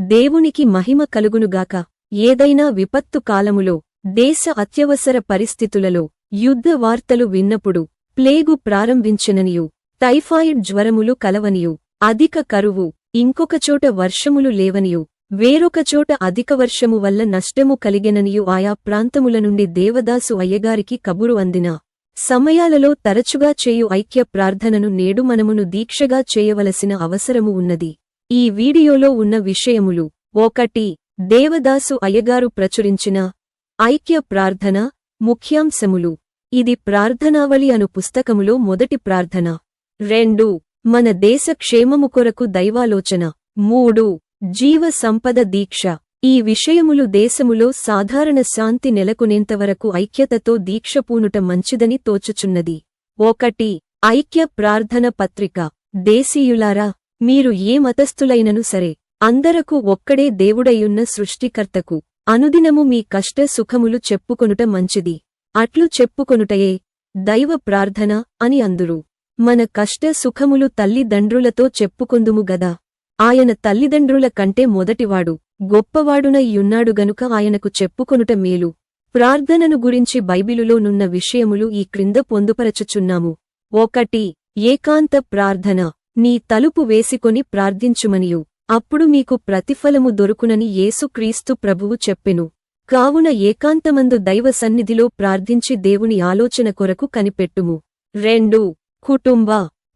దేవునికి మహిమ కలుగునుగాక. ఏదైనా విపత్తు కాలములో దేశ అత్యవసర పరిస్థితులలో యుద్ధ వార్తలు విన్నప్పుడు ప్లేగు ప్రారంభించననియు టైఫాయిడ్ జ్వరములు కలవనియు అధిక కరువు ఇంకొకచోట వర్షములు లేవనియు వేరొకచోట అధిక వర్షము వల్ల నష్టము కలిగెననియు ఆయా ప్రాంతముల నుండి దేవదాసు అయ్యగారికి కబురు అందిన. సమయాలలో తరచుగా చేయు ఐక్య ప్రార్థనను నేడు మనమును దీక్షగా చేయవలసిన అవసరము ఉన్నది. ఈ వీడియోలో ఉన్న విషయములు. ఒకటి దేవదాసు అయ్యగారు ప్రచురించిన ఐక్య ప్రార్థన ముఖ్యాంశములు. ఇది ప్రార్థనావళి అను పుస్తకములో మొదటి ప్రార్థన. రెండు మన దేశ క్షేమము కొరకు దైవాలోచన. మూడు జీవ సంపద దీక్ష. ఈ విషయములు దేశములో సాధారణ శాంతి నెలకొనేంతవరకు ఐక్యతతో దీక్ష పూనుట మంచిదని తోచుచున్నది. ఒకటి ఐక్య ప్రార్థన పత్రిక. దేశీయులారా మీరు ఏ మతస్థులైనను సరే అందరకు ఒక్కడే దేవుడయ్యున్న సృష్టికర్తకు అనుదినము మీ కష్ట సుఖములు చెప్పుకొనుట మంచిది. అట్లు చెప్పుకొనుటయే దైవ ప్రార్థన అని అందురు. మన కష్ట సుఖములు తల్లిదండ్రులతో చెప్పుకొందుము గదా. ఆయన తల్లిదండ్రుల కంటే మొదటివాడు గొప్పవాడునయ్యున్నాడు గనుక ఆయనకు చెప్పుకొనుట మేలు. ప్రార్థనను గురించి బైబిలులోనున్న విషయములు ఈ క్రింద పొందుపరచుచున్నాము. ఒకటి ఏకాంత ప్రార్థన. నీ తలుపు వేసికొని ప్రార్థించుమనియు. అప్పుడు మీకు ప్రతిఫలము దొరుకునని యేసుక్రీస్తు ప్రభువు చెప్పెను. కావున ఏకాంతమందు దైవ సన్నిధిలో ప్రార్థించి దేవుని ఆలోచన కొరకు కనిపెట్టుము. రెండు. కుటుంబ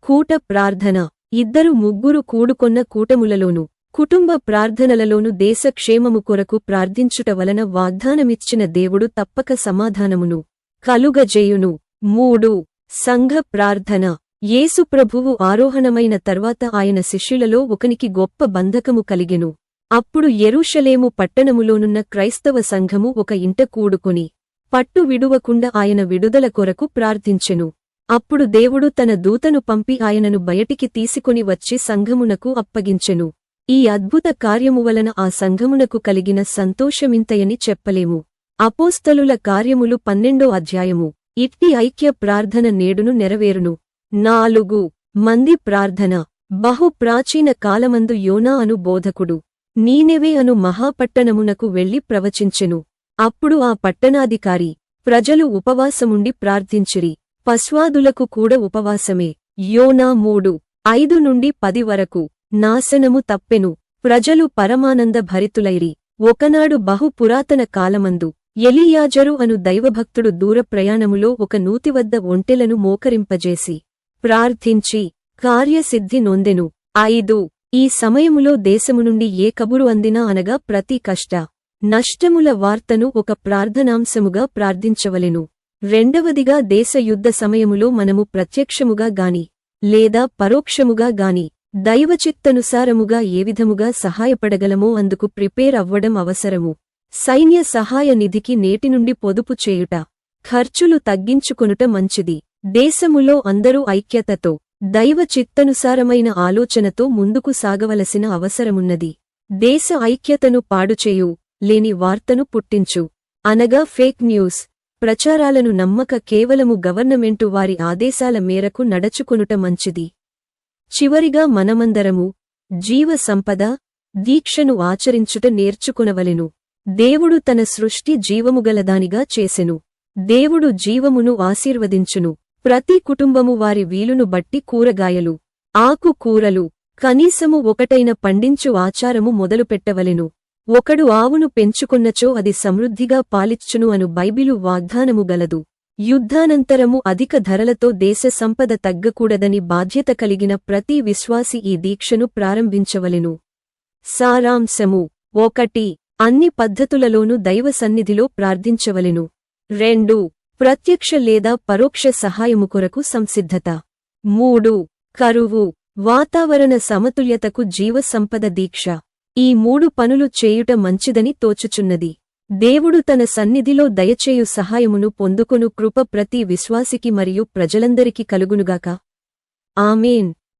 కూట ప్రార్థన. ఇద్దరు ముగ్గురు కూడుకొన్న కూటములలోను కుటుంబ ప్రార్థనలలోను దేశ క్షేమము కొరకు ప్రార్థించుట వలన వాగ్దానమిచ్చిన దేవుడు తప్పక సమాధానమును కలుగజేయును. మూడు. సంఘ ప్రార్థన. ప్రభువు ఆరోహణమైన తర్వాత ఆయన శిష్యులలో ఒకనికి గొప్ప బంధకము కలిగెను. అప్పుడు యెరూషలేము పట్టణములోనున్న క్రైస్తవ సంఘము ఒక ఇంట కూడుకొని పట్టు విడువకుండా ఆయన విడుదల కొరకు ప్రార్థించెను. అప్పుడు దేవుడు తన దూతను పంపి ఆయనను బయటికి తీసుకొని వచ్చి సంఘమునకు అప్పగించెను. ఈ అద్భుత కార్యము వలన ఆ సంఘమునకు కలిగిన సంతోషమింతయని చెప్పలేము. అపోస్తలుల కార్యములు పన్నెండో అధ్యాయము. ఇట్టి ఐక్య ప్రార్థన నేడును నెరవేరును. నాలుగు. మంది ప్రార్థన. బహు ప్రాచీన కాలమందు యోనా అను బోధకుడు. నీనెవే అను మహాపట్టణమునకు వెళ్ళి ప్రవచించెను. అప్పుడు ఆ పట్టణాధికారి ప్రజలు ఉపవాసముండి ప్రార్థించిరి. పశ్వాదులకు కూడా ఉపవాసమే. యోనా మూడు. ఐదు నుండి పది వరకు నాశనము తప్పెను. ప్రజలు పరమానంద భరితులైరి. ఒకనాడు బహు పురాతన కాలమందు ఎలియాజరు అను దైవభక్తుడు దూర ప్రయాణములో ఒక నూతివద్ద ఒంటెలను మోకరింపజేసి ప్రార్థించి కార్యసిద్ధి నొందెను. ఐదు ఈ సమయములో దేశము నుండి ఏ కబురు అందినా అనగా ప్రతి కష్ట నష్టముల వార్తను ఒక ప్రార్థనాంశముగా ప్రార్థించవలెను. రెండవదిగా దేశ యుద్ధ సమయములో మనము ప్రత్యక్షముగా గాని లేదా పరోక్షముగా గాని దైవచిత్తనుసారముగా ఏ విధముగా సహాయపడగలమో అందుకు ప్రిపేర్ అవ్వడం అవసరము. సైన్య సహాయ నిధికి నేటి నుండి పొదుపు చేయుట. ఖర్చులు తగ్గించుకొనుట మంచిది. దేశములో అందరూ ఐక్యతతో దైవ చిత్తనుసారమైన ఆలోచనతో ముందుకు సాగవలసిన అవసరమున్నది. దేశ ఐక్యతను పాడుచేయు లేని వార్తను పుట్టించు. అనగా ఫేక్ న్యూస్. ప్రచారాలను నమ్మక కేవలము గవర్నమెంటు వారి ఆదేశాల మేరకు నడచుకొనుట మంచిది. చివరిగా మనమందరము జీవ సంపద దీక్షను ఆచరించుట నేర్చుకునవలెను. దేవుడు తన సృష్టి జీవముగలదానిగా చేసెను. దేవుడు జీవమును ఆశీర్వదించును. ప్రతి కుటుంబము వారి వీలును బట్టి కూరగాయలు ఆకు కూరలు కనీసము ఒకటైన పండించు ఆచారము మొదలుపెట్టవలెను. ఒకడు ఆవును పెంచుకున్నచో అది సమృద్ధిగా పాలిచ్చును అను బైబిలు వాగ్దానము గలదు. యుద్ధానంతరము అధిక ధరలతో దేశ సంపద తగ్గకూడదని బాధ్యత కలిగిన ప్రతి విశ్వాసి ఈ దీక్షను ప్రారంభించవలెను. సారాంశము ఒకటి అన్ని పద్ధతులలోనూ దైవ సన్నిధిలో ప్రార్థించవలెను. రెండు ప్రత్యక్ష లేదా పరోక్ష సహాయము కొరకు సంసిద్ధత. మూడు కరువు వాతావరణ సమతుల్యతకు జీవసంపద దీక్ష. ఈ మూడు పనులు చేయుట మంచిదని తోచుచున్నది. దేవుడు తన సన్నిధిలో దయచేయు సహాయమును పొందుకొను కృప ప్రతి విశ్వాసికి మరియు ప్రజలందరికీ కలుగునుగాక. ఆమెన్.